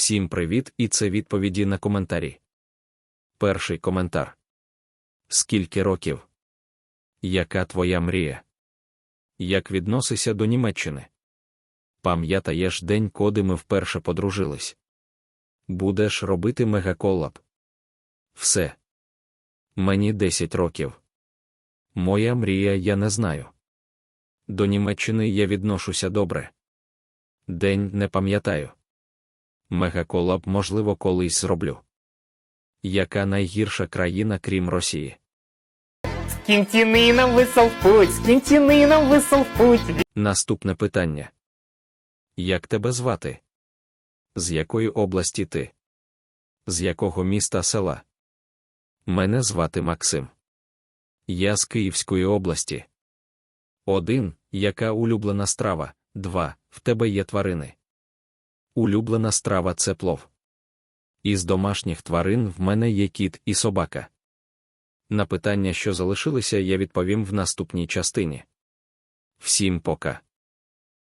Всім привіт, і це відповіді на коментарі. Перший коментар. Скільки років? Яка твоя мрія? Як відносишся до Німеччини? Пам'ятаєш день, коли ми вперше подружились? Будеш робити мегаколаб? Все. Мені 10 років. Моя мрія я не знаю. До Німеччини я відношуся добре. День не пам'ятаю. Мегаколаб, можливо, колись зроблю. Яка найгірша країна, крім Росії? С Кентинином вышел в путь, с Кентинином вышел путь. Наступне питання. Як тебе звати? З якої області ти? З якого міста села? Мене звати Максим. Я з Київської області. 1. Яка улюблена страва? 2. В тебе є тварини. Улюблена страва це плов. Із домашніх тварин в мене є кіт і собака. На питання, що залишилися, я відповім в наступній частині. Всім пока.